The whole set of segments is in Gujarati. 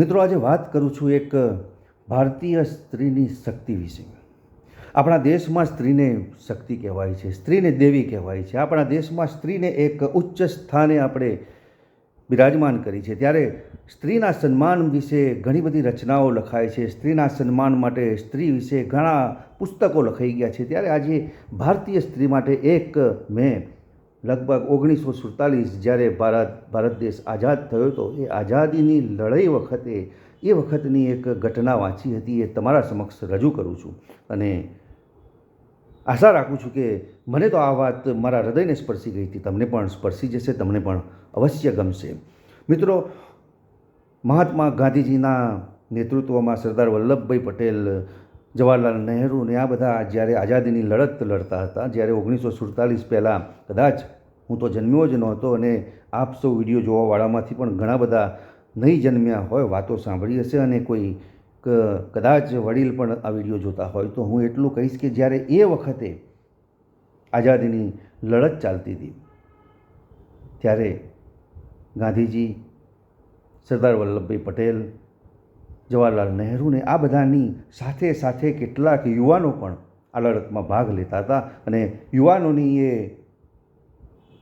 મિત્રો, આજે વાત કરું છું એક ભારતીય સ્ત્રીની શક્તિ વિશે. આપણા દેશમાં સ્ત્રીને શક્તિ કહેવાય છે, સ્ત્રીને દેવી કહેવાય છે. આપણા દેશમાં સ્ત્રીને એક ઉચ્ચ સ્થાને આપણે બિરાજમાન કરી છે. ત્યારે સ્ત્રીના સન્માન વિશે ઘણી બધી રચનાઓ લખાય છે. સ્ત્રીના સન્માન માટે સ્ત્રી વિશે ઘણા પુસ્તકો લખાઈ ગયા છે. ત્યારે આજે ભારતીય સ્ત્રી માટે એક મેં લગભગ ઓગણીસો સુડતાલીસ જ્યારે ભારત ભારત દેશ આઝાદ થયો હતો, એ આઝાદીની લડાઈ વખતે, એ વખતની એક ઘટના વાંચી હતી, એ તમારા સમક્ષ રજૂ કરું છું. અને આશા રાખું છું કે મને તો આ વાત મારા હૃદયને સ્પર્શી ગઈ હતી, તમને પણ સ્પર્શી જશે, તમને પણ અવશ્ય ગમશે. મિત્રો, મહાત્મા ગાંધીજીના નેતૃત્વમાં સરદાર વલ્લભભાઈ પટેલ જવાહરલાલ નહેરુ ને આ બધા જ્યારે આઝાદીની લડત લડતા હતા, જ્યારે ઓગણીસો સુડતાલીસ પહેલાં કદાચ હું તો જન્મ્યો જ નહોતો અને આપ સૌ વીડિયો જોવાવાળામાંથી પણ ઘણા બધા નહીં જન્મ્યા હોય વાતો સાંભળી હશે અને કોઈ કદાચ વડીલ પણ આ વીડિયો જોતા હોય, તો હું એટલું કહીશ કે જ્યારે એ વખતે આઝાદીની લડત ચાલતી હતી, ત્યારે ગાંધીજી સરદાર વલ્લભભાઈ પટેલ જવાહરલાલ નહેરુને આ બધાની સાથે સાથે કેટલાક યુવાનો પણ આ લડતમાં ભાગ લેતા હતા અને યુવાનોની એ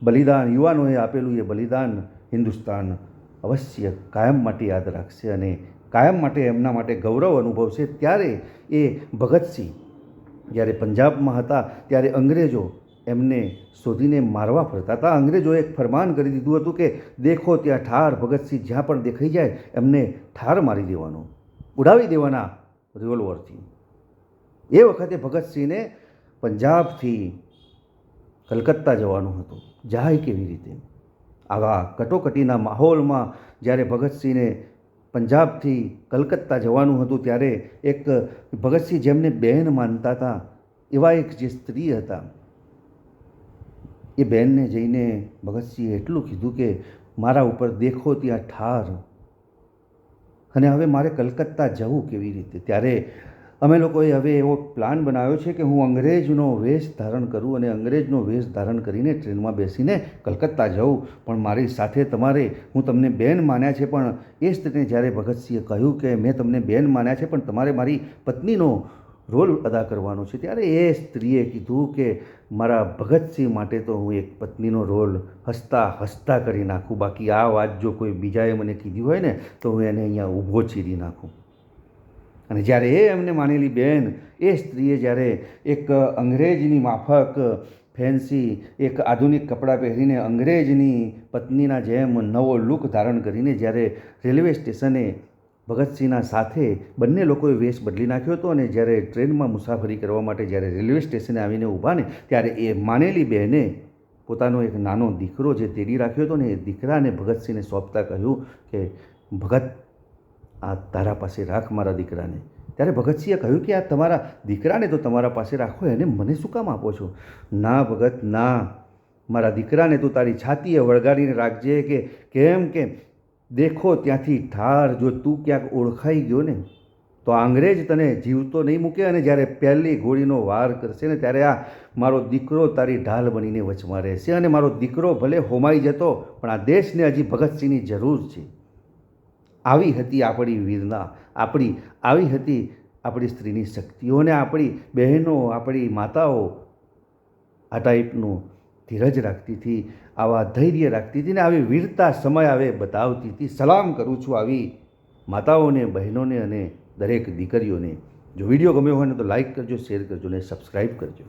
બલિદાન, યુવાનોએ આપેલું એ બલિદાન હિન્દુસ્તાન અવશ્ય કાયમ માટે યાદ રાખશે અને કાયમ માટે એમના માટે ગૌરવ અનુભવશે. ત્યારે એ ભગતસિંહ જ્યારે પંજાબમાં હતા, ત્યારે અંગ્રેજો એમને શોધીને મારવા ફરતા હતા. અંગ્રેજોએ એક ફરમાન કરી દીધું હતું કે, દેખો ત્યાં ઠાર ભગતસિંહ જ્યાં પણ દેખાઈ જાય, એમને ઠાર મારી દેવાનો. ઉડાવી દેવાના રિવોલ્વરથી એ વખતે ભગતસિંહને પંજાબથી કલકત્તા જવાનું હતું. જાય કેવી રીતે? આવા કટોકટીના માહોલમાં જ્યારે ભગતસિંહને પંજાબથી કલકત્તા જવાનું હતું, ત્યારે એક ભગતસિંહ જેમને બહેન માનતા હતા, એવા એક જે સ્ત્રી હતા, એ બહેનને જઈને ભગતસિંહે એટલું કીધું કે, મારા ઉપર દેખો ત્યાં ઠાર અને હવે મારે કલકત્તા જવું કેવી રીતે? ત્યારે અમે લોકોએ હવે એવો પ્લાન બનાવ્યો છે કે હું અંગ્રેજનો વેશ ધારણ કરું અને અંગ્રેજનો વેશ ધારણ કરીને ટ્રેનમાં બેસીને કલકત્તા જાઉં. પણ મારી સાથે તમારે, હું તમને બેન માન્યા છે, પણ એ સ્ત્રીને જ્યારે ભગતસિંહે કહ્યું કે, મેં તમને બેન માન્યા છે, પણ તમારે મારી પત્નીનો રોલ અદા કરવાનો છે. ત્યારે એ સ્ત્રીએ કીધું કે મારા ભગતસિંહ માટે તો હું એક પત્નીનો રોલ હસતા હસતા કરી નાખું. બાકી આ વાત જો કોઈ બીજાએ મને કીધી હોય ને, તો હું એને અહીંયા ઊભો ચીરી નાખું. અને જ્યારે એ એમને માનેલી બેન, એ સ્ત્રીએ જ્યારે એક અંગ્રેજની માફક ફેન્સી, એક આધુનિક કપડાં પહેરીને અંગ્રેજની પત્નીના જેમ નવો લુક ધારણ કરીને જ્યારે રેલવે સ્ટેશને ભગતસિંહના સાથે બંને લોકોએ વેશ બદલી નાખ્યો હતો અને જ્યારે ટ્રેનમાં મુસાફરી કરવા માટે જ્યારે રેલવે સ્ટેશને આવીને ઊભા ને ત્યારે એ માનેલી બહેને પોતાનો એક નાનો દીકરો જે તેડી રાખ્યો હતો ને એ દીકરાને ભગતસિંહને સોંપતા કહ્યું કે, ભગત, આ તારા પાસે રાખ મારા દીકરાને. ત્યારે ભગતસિંહે કહ્યું કે, આ તમારા દીકરાને તો તમારા પાસે રાખો, એને મને શું કામ આપો છો? ના ભગત, ના. મારા દીકરાને તું તારી છાતીએ વળગાડીને રાખજે કે, કેમ કે દેખો ત્યાંથી ઠાર, જો તું ક્યાંક ઓળખાઈ ગયો ને, તો આંગ્રેજ તને જીવતો નહીં મૂકે અને જ્યારે પહેલી ગોળીનો વાર કરશે ને, ત્યારે આ મારો દીકરો તારી ઢાલ બનીને વચમાં રહેશે અને મારો દીકરો ભલે હોમાઈ જતો, પણ આ દેશને હજી ભગતસિંહની જરૂર છે. આવી હતી આપણી વીરના, આપણી, આવી હતી આપણી સ્ત્રીની શક્તિઓને આપણી બહેનો, આપણી માતાઓ આ ટાઈપનું ધીરજ રાખતી હતી, આવા ધૈર્ય રાખતી હતી ને આવી વીરતા સમય આવે બતાવતી હતી, સલામ કરું છું આવી માતાઓને, બહેનોને અને દરેક દીકરીઓને. જો વીડિયો ગમ્યો હોય ને તો લાઇક કરજો, શેર કરજો ને સબસ્ક્રાઈબ કરજો.